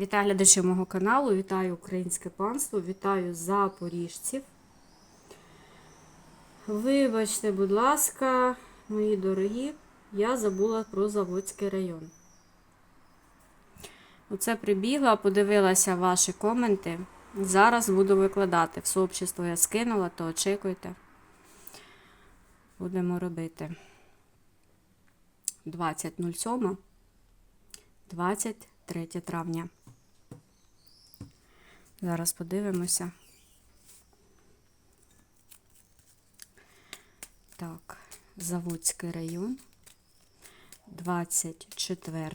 Вітаю глядачів мого каналу, вітаю українське панство, вітаю запоріжців. Вибачте, будь ласка, мої дорогі, я забула про Заводський район. Оце прибігла, подивилася ваші коменти. Зараз буду викладати. В сообщество я скинула, то очікуйте. Будемо робити 20.07, 23 травня. Зараз подивимося. Так, Заводський район. 24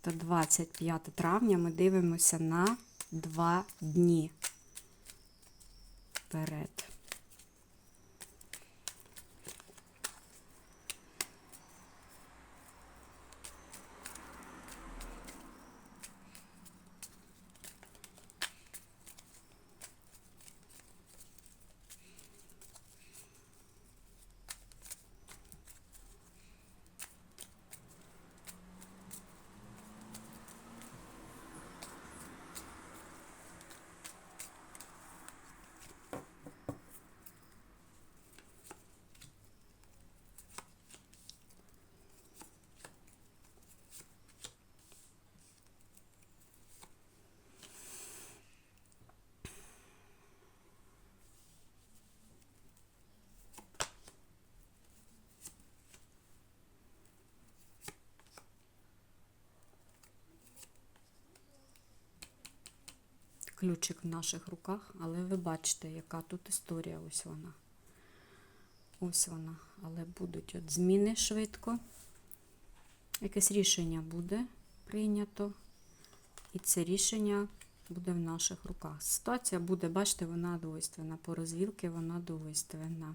та 25 травня ми дивимося на два дні вперед. Ключик в наших руках, але ви бачите, яка тут історія. Ось вона. Ось вона. Але будуть от зміни швидко. Якесь рішення буде прийнято. І це рішення буде в наших руках. Ситуація буде, бачите, вона двойственна. По розвілки вона двойственна.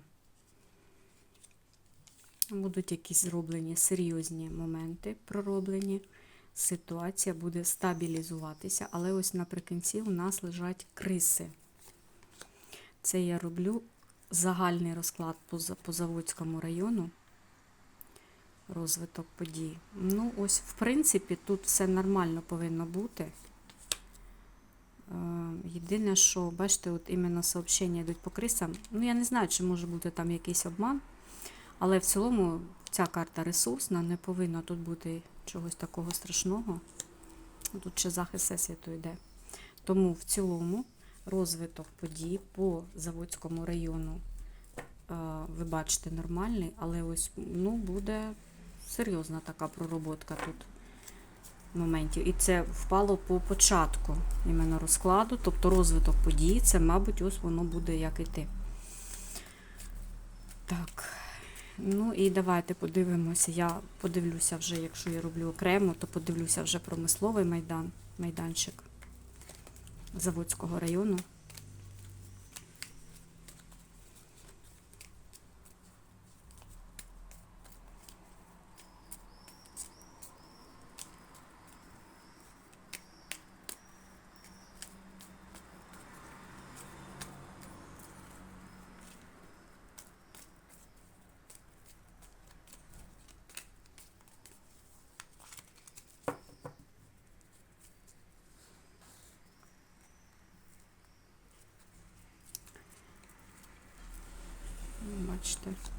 Будуть якісь зроблені серйозні моменти пророблені ситуація буде стабілізуватися, але ось наприкінці у нас лежать криси. Це я роблю загальний розклад по, Заводському району, розвиток подій. Ну, ось, в принципі, тут все нормально повинно бути. Е, єдине, що, бачите, от іменно сообщення йдуть по крисам. Ну, я не знаю, чи може бути там якийсь обман, але в цілому ця карта ресурсна, не повинно тут бути чогось такого страшного. Тут ще захист всесвіту йде. Тому в цілому розвиток подій по Заводському району, ви бачите, нормальний, але ось ну, буде серйозна така пророботка тут моментів. І це впало по початку іменно розкладу, тобто розвиток подій, це, мабуть, ось воно буде як іти. Так. Ну і давайте подивимося. Я подивлюся вже, якщо я роблю окремо, то подивлюся вже промисловий майдан, майданчик Заводського району. Бачите.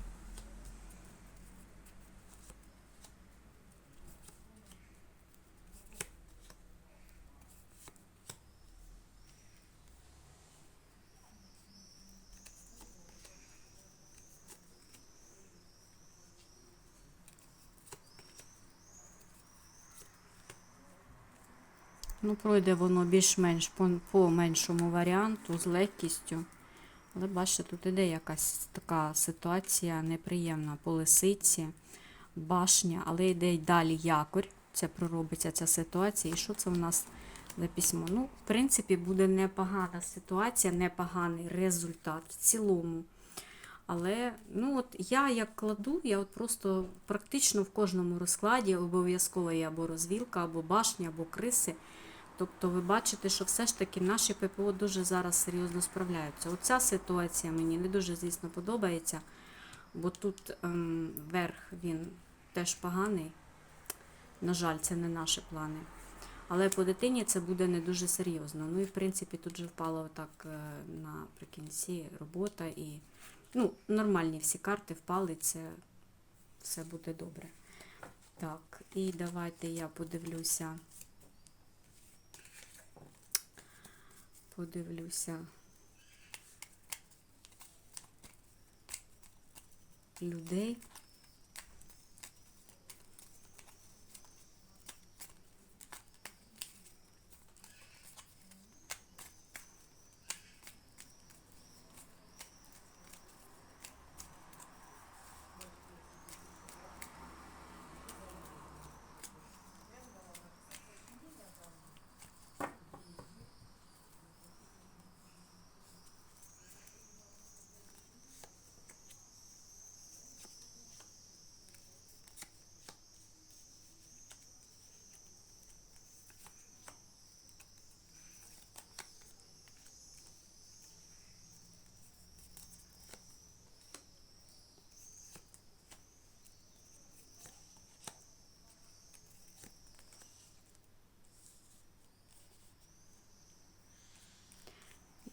Ну, пройде воно більш-менш по, по меншому варіанту з легкістю. Але бачите, тут іде якась така ситуація неприємна по лисиці, башня, але йде й далі якорь. Це проробиться ця ситуація. І що це у нас за письмо? Ну, в принципі, буде непогана ситуація, непоганий результат в цілому. Але ну от я як кладу, я от просто практично в кожному розкладі обов'язково є або розвілка, або башня, або криси. Тобто ви бачите, що все ж таки наші ППО дуже зараз серйозно справляються. Оця ситуація мені не дуже, звісно, подобається, бо тут ем, верх він теж поганий. На жаль, це не наші плани. Але по дитині це буде не дуже серйозно. Ну і в принципі тут же впало отак е, наприкінці робота і ну, нормальні всі карти впали, це все буде добре. Так, і давайте я подивлюся. Подивлюся. Людей.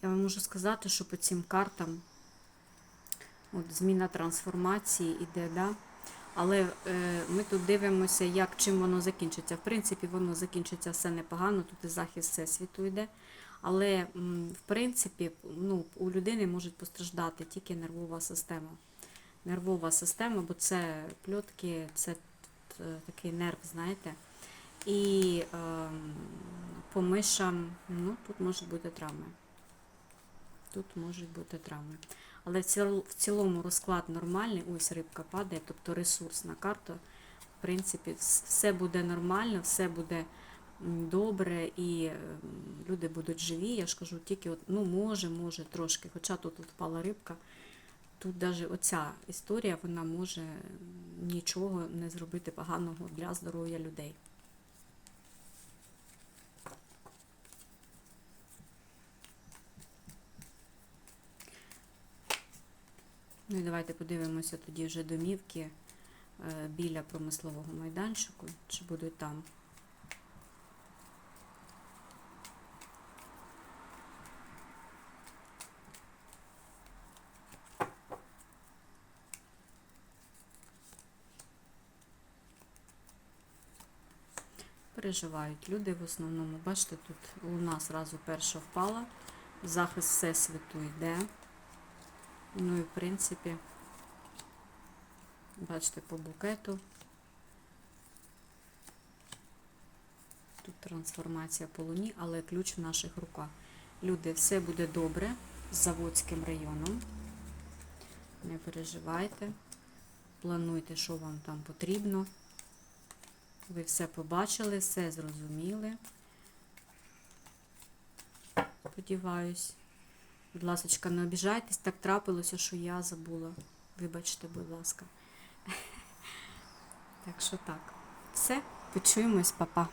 Я вам можу сказати, що по цим картам от, зміна трансформації іде, да? але е, ми тут дивимося, як чим воно закінчиться. В принципі, воно закінчиться все непогано, тут і захист всесвіту йде. Але, в принципі, ну, у людини може постраждати тільки нервова система. Нервова система, бо це пльотки, це е, такий нерв, знаєте. І е, по мишам, ну, тут можуть бути травми. Тут можуть бути травми. Але в цілому розклад нормальний. Ось рибка падає, тобто ресурсна карта. В принципі, все буде нормально, все буде добре і ем, люди будуть живі. Я ж кажу, тільки от, ну, може, може трошки. Хоча тут, впала рибка. Тут навіть оця історія вона може нічого не зробити поганого для здоров'я людей. Ну і давайте подивимося тоді вже домівки е, біля промислового майданчику, чи будуть там. Переживають люди в основному. Бачите, тут луна зразу перша впала, захист всесвіту йде. Ну і в принципі, бачите, по букету. Тут трансформація по луні, але ключ в наших руках. Люди, все буде добре з Заводським районом. Не переживайте. Плануйте, що вам там потрібно. Ви все побачили, все зрозуміли. Сподіваюсь. Будь ласка, не обіжайтесь, так трапилося, що я забула. Вибачте, будь ласка. Так що так. Все, почуємось, папа.